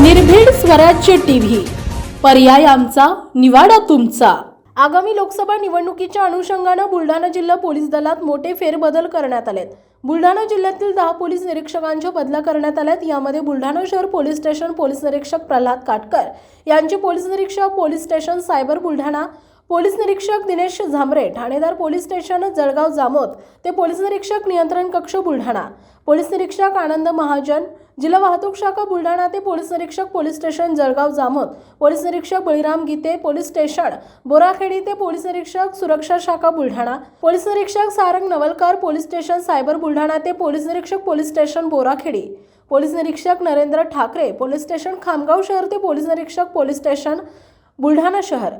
निर्भीड स्वराज्य टीव्ही. पर्याय आमचा निवाडा तुमचा. आगामी लोकसभा निवडणुकीच्या अनुषंगानं बुलढाणा जिल्हा पोलीस दलात मोठे फेरबदल करण्यात आलेत. बुलढाणा जिल्ह्यातील दहा पोलीस निरीक्षकांच्या बदल्या करण्यात आल्यात. यामध्ये बुलढाणा शहर पोलीस स्टेशन पोलीस निरीक्षक प्रल्हाद काटकर यांचे पोलीस निरीक्षक police station cyber Buldhana police निरीक्षक दिनेश झांबरे ठाणेदार पोलीस स्टेशन जळगाव जामोद ते पोलीस निरीक्षक नियंत्रण कक्ष बुलढाणा पोलीस निरीक्षक आनंद महाजन जिल्हा वाहतूक शाखा बुलढाणा ते पोलीस निरीक्षक police station Jalgaon Jamod. Police निरीक्षक बळीराम गीते पोलीस स्टेशन बोराखेडी ते पोलीस निरीक्षक सुरक्षा शाखा बुलढाणा. पोलीस निरीक्षक Sarang Navalkar police station cyber Buldhana ते पोलीस निरीक्षक पोलीस स्टेशन बोराखेडी. पोलीस निरीक्षक नरेंद्र ठाकरे पोलीस स्टेशन खामगाव शहर ते पोलीस निरीक्षक पोलीस स्टेशन बुलढाणा शहर.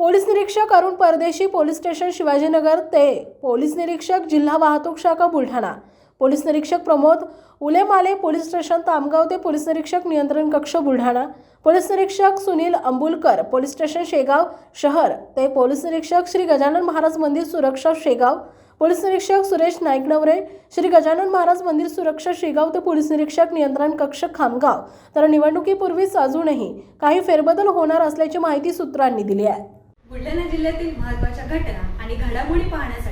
पोलीस निरीक्षक अरुण परदेशी पोलीस स्टेशन शिवाजीनगर ते पोलीस निरीक्षक जिल्हा वाहतूक शाखा बुलढाणा. पोलीस निरीक्षक प्रमोद उलेमाले पोलीस स्टेशन तामगाव ते पोलीस निरीक्षक नियंत्रण कक्ष बुलढाणा. पोलीस निरीक्षक सुनील अंबुलकर पोलीस स्टेशन शेगाव शहर. ते पोलीस निरीक्षक श्री गजानन महाराज मंदिर सुरक्षा शेगाव. पोलीस निरीक्षक सुरेश नाईकनवरे श्री गजानन महाराज मंदिर सुरक्षा शेगाव ते पोलीस निरीक्षक नियंत्रण कक्ष खामगाव. तर निवडणुकीपूर्वीच अजूनही काही फेरबदल होणार असल्याची माहिती सूत्रांनी दिली आहे. बुलढाणा जिल्ह्यातील महत्त्वाच्या घटना आणि घडामोडी पाहण्यासाठी